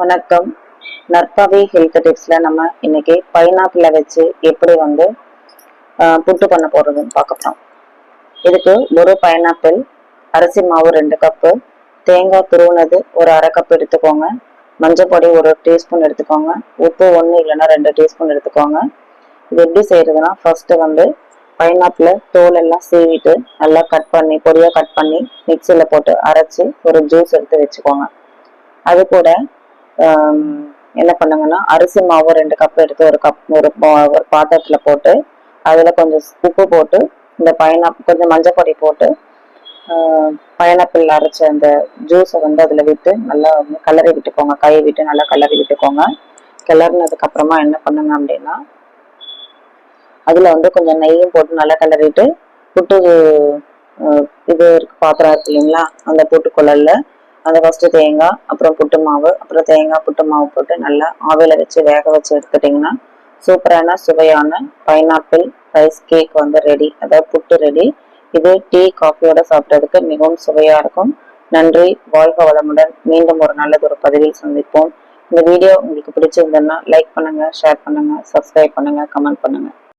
வணக்கம். நற்பவி ஹெல்த் டிப்ஸ்ல நம்ம இன்னைக்கு பைனாப்பிள வச்சு எப்படி வந்து புட்டு பண்ண போறதுன்னு பார்க்க போகிறோம் இதுக்கு ஒரு பைனாப்பிள் அரிசி மாவு ரெண்டு கப்பு தேங்காய் துருவுனது ஒரு அரை கப் எடுத்துக்கோங்க. மஞ்சள் பொடி ஒரு டீஸ்பூன் எடுத்துக்கோங்க. உப்பு ஒன்று இல்லைன்னா ரெண்டு டீஸ்பூன் எடுத்துக்கோங்க. இது எப்படி செய்யறதுன்னா ஃபர்ஸ்ட் வந்து பைனாப்பிள தோல் எல்லாம் சீவிட்டு நல்லா கட் பண்ணி பொடியாக கட் பண்ணி மிக்சியில் போட்டு அரைச்சி ஒரு ஜூஸ் எடுத்து வச்சுக்கோங்க. அது கூட என்ன பண்ணுங்கன்னா அரிசி மாவு ரெண்டு கப் எடுத்து ஒரு கப் ஒரு ஒரு பாத்திரத்தில் போட்டு அதில் கொஞ்சம் உப்பு போட்டு இந்த பைனாப்பிள் கொஞ்சம் மஞ்சள் பொடி போட்டு பைனாப்பிள் அரைச்ச அந்த ஜூஸை வந்து அதில் விட்டு நல்லா வந்து விட்டுக்கோங்க. கை விட்டு நல்லா கலரி விட்டுக்கோங்க. கிளறினதுக்கு அப்புறமா என்ன பண்ணுங்க அப்படின்னா அதில் வந்து கொஞ்சம் நெய்யும் போட்டு நல்லா கிளறிட்டு புட்டு இது இருக்கு பாத்திரம் இருக்கு இல்லைங்களா? அந்த புட்டு குழல்ல அதை ஃபஸ்ட்டு தேங்காய் அப்புறம் புட்டு மாவு அப்புறம் தேங்காய் புட்டு மாவு போட்டு நல்லா ஆவியில் வச்சு வேக வச்சு எடுத்துட்டிங்கன்னா சூப்பரான சுவையான பைனாப்பிள் ரைஸ் கேக் வந்து ரெடி அதாவது புட்டு ரெடி இது டீ காஃபியோட சாப்பிட்றதுக்கு மிகவும் சுவையாக இருக்கும். நன்றி. வாழ்க வளமுடன். மீண்டும் ஒரு நல்லது ஒரு பதிவில் சந்திப்போம். இந்த வீடியோ உங்களுக்கு பிடிச்சிருந்ததுன்னா லைக் பண்ணுங்கள் ஷேர் பண்ணுங்கள் சப்ஸ்கிரைப் பண்ணுங்கள் கமெண்ட் பண்ணுங்கள்